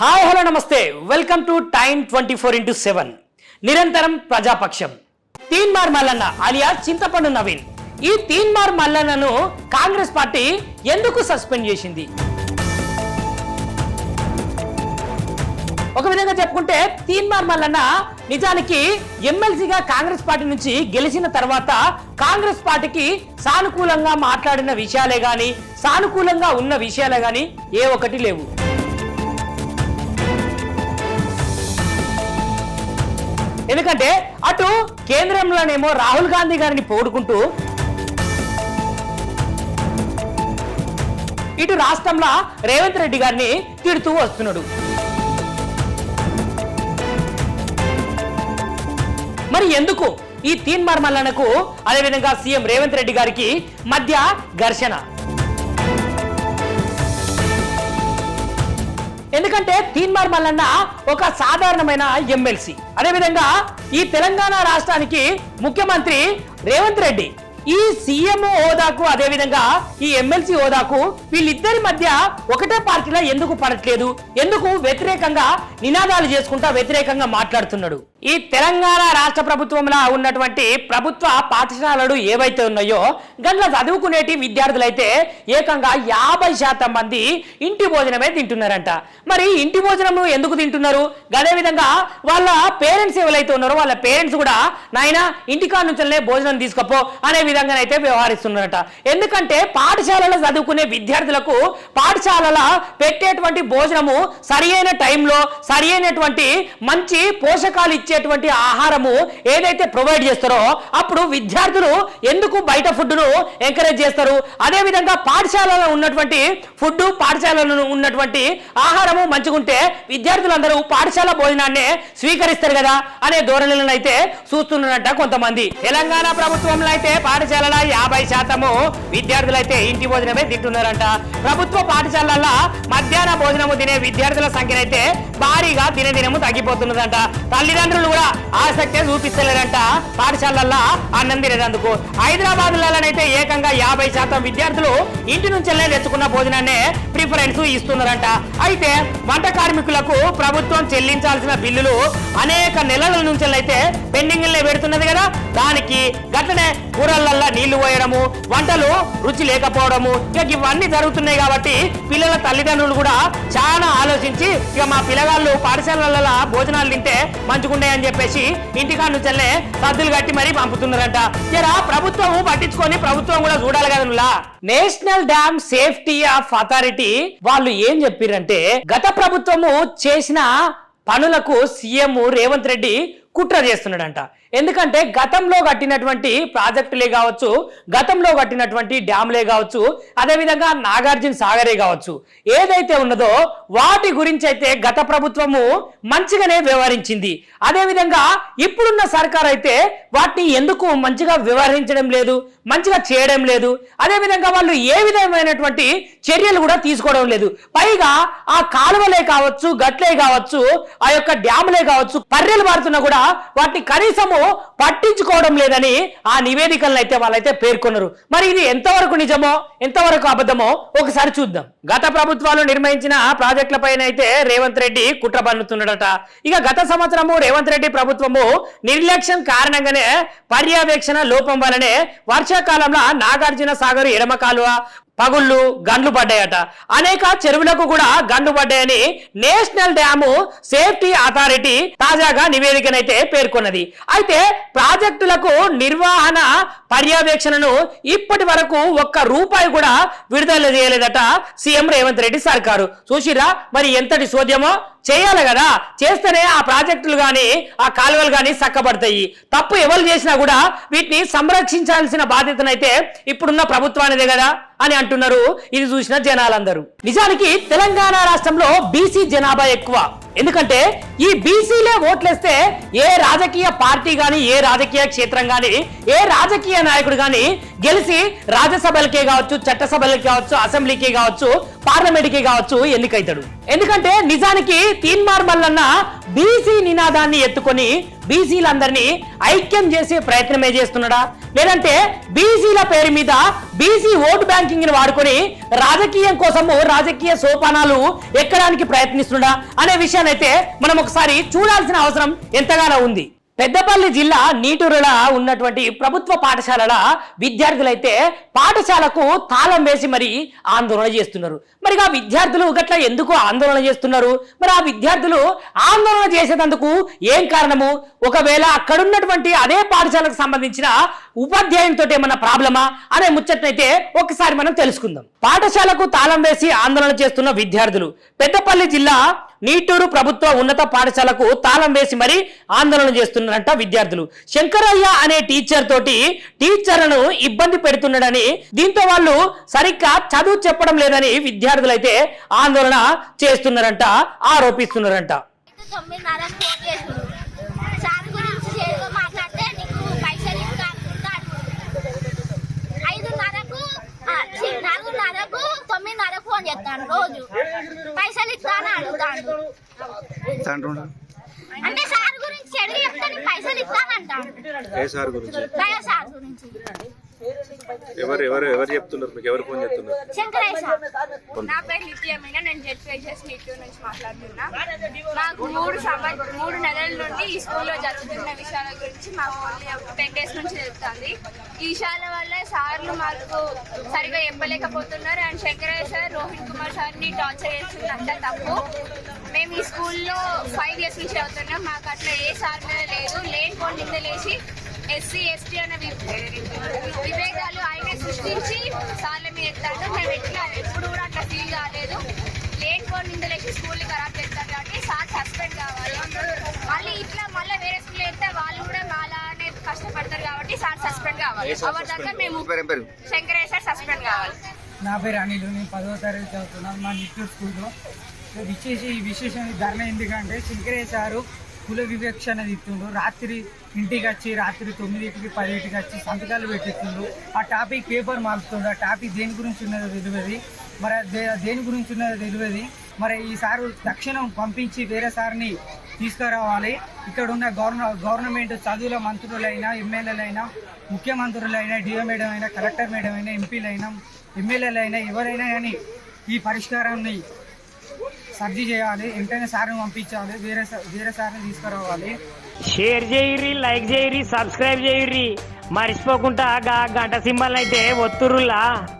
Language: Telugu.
హాయ్ హలో నమస్తే. Welcome to time twenty four into seven. నిరంతరం ప్రజాపక్షం. తీన్మార్ మల్లన్న అలియా చింతపండు నవీన్. ఈ తీన్మార్ మల్లన్నను కాంగ్రెస్ పార్టీ ఎందుకు సస్పెండ్ చేసింది? ఒక విధంగా చెప్పుకుంటే తీన్మార్ మల్లన్న నిజానికి ఎమ్మెల్సీగా కాంగ్రెస్ పార్టీ నుంచి గెలిచిన తర్వాత కాంగ్రెస్ పార్టీకి సానుకూలంగా మాట్లాడిన విషయాలే గాని సానుకూలంగా ఉన్న విషయాలే గాని ఏ ఒక్కటి లేవు. ఎందుకంటే అటు కేంద్రంలోనేమో రాహుల్ గాంధీ గారిని పోడుకుంటూ ఇటు రాష్ట్రంలో రేవంత్ రెడ్డి గారిని తిడుతూ వస్తున్నాడు. మరి ఎందుకు ఈ తీన్ మర్మల్లనకు అదేవిధంగా సీఎం రేవంత్ రెడ్డి గారికి మధ్య ఘర్షణ? ఎందుకంటే తీన్మార్ మల్లన్న ఒక సాధారణమైన ఎమ్మెల్సీ. అదేవిధంగా ఈ తెలంగాణ రాష్ట్రానికి ముఖ్యమంత్రి రేవంత్ రెడ్డి. ఈ సీఎం హోదాకు అదేవిధంగా ఈ ఎమ్మెల్సీ హోదాకు వీళ్ళిద్దరి మధ్య ఒకటే పార్టీలో ఎందుకు పడట్లేదు? ఎందుకు వ్యతిరేకంగా నినాదాలు చేసుకుంటా వ్యతిరేకంగా మాట్లాడుతున్నాడు? ఈ తెలంగాణ రాష్ట్ర ప్రభుత్వంలో ఉన్నటువంటి ప్రభుత్వ పాఠశాలలు ఏవైతే ఉన్నాయో గంట్ల చదువుకునేటి విద్యార్థులైతే ఏకంగా యాభై శాతం మంది ఇంటి భోజనమే తింటున్నారంట. మరి ఇంటి భోజనం ఎందుకు తింటున్నారు? అదే విధంగా వాళ్ళ పేరెంట్స్ ఎవరైతే ఉన్నారో వాళ్ళ పేరెంట్స్ కూడా నాయన ఇంటికాడ నుంచే భోజనం తీసుకపో అనే విధంగానైతే వ్యవహరిస్తున్నారట. ఎందుకంటే పాఠశాలలో చదువుకునే విద్యార్థులకు పాఠశాలల పెట్టేటువంటి భోజనము సరి అయిన టైంలో సరి అయినటువంటి మంచి పోషకాలు ఇచ్చేటువంటి ఆహారము ఏదైతే ప్రొవైడ్ చేస్తారో అప్పుడు విద్యార్థులు ఎందుకు బయట ఫుడ్ను ఎంకరేజ్ చేస్తారు? అదే విధంగా పాఠశాలలో ఉన్నటువంటి ఫుడ్ పాఠశాలలో ఉన్నటువంటి ఆహారము మంచిగుంటే విద్యార్థులందరూ పాఠశాల భోజనాన్ని స్వీకరిస్తారు కదా అనే ధోరణులను అయితే చూస్తున్నారంట కొంతమంది. తెలంగాణ ప్రభుత్వంలో అయితే పాఠశాలల యాభై శాతము విద్యార్థులైతే ఇంటి భోజనమే తింటున్నారంట. ప్రభుత్వ పాఠశాలల మధ్యాహ్న భోజనము తినే విద్యార్థుల సంఖ్యనైతే భారీగా దినదినము తగ్గిపోతున్నదంట. తల్లిదండ్రులు కూడా ఆసక్తి చూపిస్తలేరంట పాఠశాలల్లో అన్నం తినేదందుకు హైదరాబాద్ అయితే ఏకంగా యాభై శాతం విద్యార్థులు ఇంటి నుంచెల్లే తెచ్చుకున్న భోజనాన్ని ప్రిఫరెన్స్ ఇస్తున్నారంట. అయితే వంట కార్మికులకు ప్రభుత్వం చెల్లించాల్సిన బిల్లులు అనేక నెలల నుంచి అయితే పెండింగ్ పెడుతున్నది కదా. దానికి గట్లనే కూరలల్లా నీళ్ళు పోయడము వంటలు రుచి లేకపోవడము ఇక ఇవన్నీ జరుగుతున్నాయి కాబట్టి పిల్లల తల్లిదండ్రులు కూడా చాలా ఆలోచించి ఇక మా పిల్లగాళ్ళు పాఠశాలల భోజనాలు తింటే మంచిగుండే అని చెప్పేసి ఇంటికాడ నుంచెల్లే సద్దులు కట్టి మరీ పంపుతున్నారంట. జరా ప్రభుత్వం పట్టించుకొని ప్రభుత్వం కూడా చూడాలి కదా national dam safety of authority వాళ్ళు ఏం చెప్పారంటే గత ప్రభుత్వము చేసిన పనులకు సీఎం రేవంత్ రెడ్డి కుట్ర చేస్తున్నాడంట. ఎందుకంటే గతంలో కట్టినటువంటి ప్రాజెక్టులే కావచ్చు గతంలో కట్టినటువంటి డ్యామ్లే కావచ్చు అదేవిధంగా నాగార్జున సాగరే కావచ్చు. ఏదైతే ఉన్నదో వాటి గురించి అయితే గత ప్రభుత్వము మంచిగానే వ్యవహరించింది. అదేవిధంగా ఇప్పుడున్న సర్కార్ అయితే వాటిని ఎందుకు మంచిగా వ్యవహరించడం లేదు మంచిగా చేయడం లేదు అదేవిధంగా వాళ్ళు ఏ విధమైనటువంటి చర్యలు కూడా తీసుకోవడం లేదు. పైగా ఆ కాలువలే కావచ్చు గట్లే కావచ్చు ఆ యొక్క డ్యాములే కావచ్చు పర్రెలు మారుతున్నా కూడా వాటిని కనీసము పట్టించుకోవడం లేదని ఆ నివేదికలను అయితే వాళ్ళైతే పేర్కొన్నారు మరి ఇది ఎంతవరకు నిజమో ఎంతవరకు అబద్ధమో ఒకసారి చూద్దాం. గత ప్రభుత్వాలు నిర్మించిన ప్రాజెక్టులపైన అయితే రేవంత్ రెడ్డి కుట్ర పన్నుతున్నాడట. ఇక గత సంవత్సరము రేవంత్ రెడ్డి ప్రభుత్వము నిర్లక్ష్యం కారణంగానే పర్యవేక్షణ లోపం వలనే వర్షాకాలంలో నాగార్జున సాగర్ ఎడమ కాలువ పగుళ్ళు గండ్లు పడ్డాయట. అనేక చెరువులకు కూడా గండ్లు పడ్డాయని నేషనల్ డ్యాము సేఫ్టీ అథారిటీ తాజాగా నివేదికనైతే పేర్కొన్నది. అయితే ప్రాజెక్టులకు నిర్వహణ పర్యవేక్షణను ఇప్పటి వరకు ఒక్క రూపాయి కూడా విడుదల చేయలేదట సీఎం రేవంత్ రెడ్డి సర్కారు. చూసిరా మరి ఎంతటి సోద్యమో చేయాలి కదా. చేస్తేనే ఆ ప్రాజెక్టులు కానీ ఆ కాలువలు కానీ చక్కబడతాయి. తప్పు ఎవరు చేసినా కూడా వీటిని సంరక్షించాల్సిన బాధ్యతనైతే ఇప్పుడున్న ప్రభుత్వానిదే కదా అని అంటున్నారు. ఇది చూసిన జనాలందరూ. నిజానికి తెలంగాణ రాష్ట్రంలో బీసీ జనాభా ఎక్కువ. ఎందుకంటే ఈ బీసీలే ఓట్లేస్తే ఏ రాజకీయ పార్టీ కానీ ఏ రాజకీయ క్షేత్రం కానీ ఏ రాజకీయ నాయకుడు కానీ గెలిచి రాజ్యసభలకే కావచ్చు చట్టసభలకి కావచ్చు అసెంబ్లీకి కావచ్చు పార్లమెంట్కి కావచ్చు ఎన్నికైతాడు. ఎందుకంటే నిజానికి తీన్మార్ మల్లన్న బీసీ నినాదాన్ని ఎత్తుకొని బీసీలందరినీ ఐక్యం చేసే ప్రయత్నమే చేస్తున్నాడా? లేదంటే బీసీల పేరు మీద బీసీ ఓటు బ్యాంకింగ్ని వాడుకొని రాజకీయం కోసము రాజకీయ సోపానాలు ఎక్కడానికి ప్రయత్నిస్తున్నాడా? అనే విషయాన్ని అయితే మనం ఒకసారి చూడాల్సిన అవసరం ఎంతగానో ఉంది. పెద్దపల్లి జిల్లా నీటూరుల ఉన్నటువంటి ప్రభుత్వ పాఠశాలల విద్యార్థులైతే పాఠశాలకు తాళం వేసి మరి ఆందోళన చేస్తున్నారు. మరి ఆ విద్యార్థులు గట్ల ఎందుకు ఆందోళన చేస్తున్నారు? మరి ఆ విద్యార్థులు ఆందోళన చేసేటందుకు ఏం కారణము? ఒకవేళ అక్కడున్నటువంటి అదే పాఠశాలకు సంబంధించిన ఉపాధ్యాయునితో ఏమన్నా ప్రాబ్లమా అనే ముచ్చట్నైతే ఒకసారి మనం తెలుసుకుందాం. పాఠశాలకు తాళం వేసి ఆందోళన చేస్తున్న విద్యార్థులు పెద్దపల్లి జిల్లా నీటూరు ప్రభుత్వ ఉన్నత పాఠశాలకు తాళం వేసి మరి ఆందోళన చేస్తున్నారంట విద్యార్థులు. శంకరయ్య అనే టీచర్ తోటి టీచర్లను ఇబ్బంది పెడుతున్నాడని దీంతో వాళ్ళు సరిగ్గా చదువు చెప్పడం లేదని విద్యార్థులు అయితే ఆందోళన చేస్తున్నారంట ఆరోపిస్తున్నారంట తొమ్మిదిన్నరకు ఫోన్ చేసుడు సార్ గురించి చేతిలో మాట్లాడితే నీకు పైసలు ఇస్తా అనుకుంటా అనుకుంటు. ఐదున్నరకు ఆ, ఛీ, నాలుగున్నరకు తొమ్మిదిన్నరకు ఫోన్ చేస్తాను రోజు. పైసలు ఇస్తాను అడుగుతాను. అంటే సార్ గురించి చెడు చెప్తే నీకు పైసలు సార్ గురించి. ఎవరు ఎవరు ఎవరు చెప్తున్నారు? మీకు ఎవరు ఫోన్ చెప్తున్నారు నా పేరు నిత్యమైన నేను జెడ్పీహెచ్ఎస్ నీటూ నుంచి మాట్లాడుతున్నా. మాకు మూడు సంవత్సరం మూడు నెలల నుండి ఈ స్కూల్లో జరుగుతున్న విషయాల గురించి మాకు టెన్ డేస్ నుంచి చెప్తుంది. ఈ విషయాల వల్ల సార్లు మాకు సరిగా చెప్పలేకపోతున్నారు. అండ్ శంకరయ్య సార్ రోహిత్ కుమార్ సార్ని టార్చర్ చేస్తున్నంత తప్పు. మేము ఈ స్కూల్లో ఫైవ్ ఇయర్స్ నుంచి చదువుతున్నాం. మాకు అట్లా ఏ సార్ మీద లేదు. లేని కొన్ని నిందలేసి ఎస్సీ ఎస్టీ అనే విభేదాలు ఆయనే సృష్టించి సార్ల మీద ఎత్తాడు. మేము ఎట్లా ఎప్పుడు కూడా అట్లా ఫీల్ కాలేదు. లేని కొన్ని నిందలేసి స్కూల్ని ఖరాబ్ చేస్తారు కాబట్టి సార్ సస్పెండ్ కావాలి. మళ్ళీ ఇట్లా మళ్ళీ వేరే స్కూల్ అయితే వాళ్ళు కూడా మాలానే కష్టపడతారు కాబట్టి సార్ సస్పెండ్ కావాలి. అవర్ దాకా మేము సార్ సస్పెండ్ కావాలి. నా పేరు అనిల్ నేను పదవ తరగతి చదువుతున్నాను మా నిట్టూరు స్కూల్లో. విశేష ఈ విశేషం ఈ ధర్నా ఎందుకంటే శంకరయ్య సారు కుల వివక్షణ ఇస్తుండ్రు. రాత్రి ఇంటికి వచ్చి రాత్రి తొమ్మిదింటికి పదింటికి వచ్చి సంతకాలు పెట్టిస్తుండ్రు. ఆ టాపిక్ పేపర్ మారుతుండ్రు ఆ టాపిక్ దేని గురించి ఉన్నదో తెలియదు. మరి దే- దేని గురించి ఉన్నదో తెలియదు. మరి ఈ సారు తక్షణం పంపించి వేరే సార్ని తీసుకురావాలి. ఇక్కడ ఉన్న గవర్న గవర్నమెంట్ చదువుల మంత్రులైనా ఎమ్మెల్యేలైనా ముఖ్యమంత్రులైనా డిఓ మేడం అయినా కలెక్టర్ మేడం అయినా ఎంపీలైనా ఎమ్మెల్యేలైనా ఎవరైనా కానీ ఈ పరిష్కారాన్ని సర్జీ చేయాలి వెంటనే సార్ని పంపించాలి వేరే వేరే సార్ని తీసుకురావాలి. షేర్ చేయర్రి లైక్ చేయరి సబ్స్క్రైబ్ చేయర్రి. మర్చిపోకుండా గంట సింబల్ అయితే ఒత్తురులా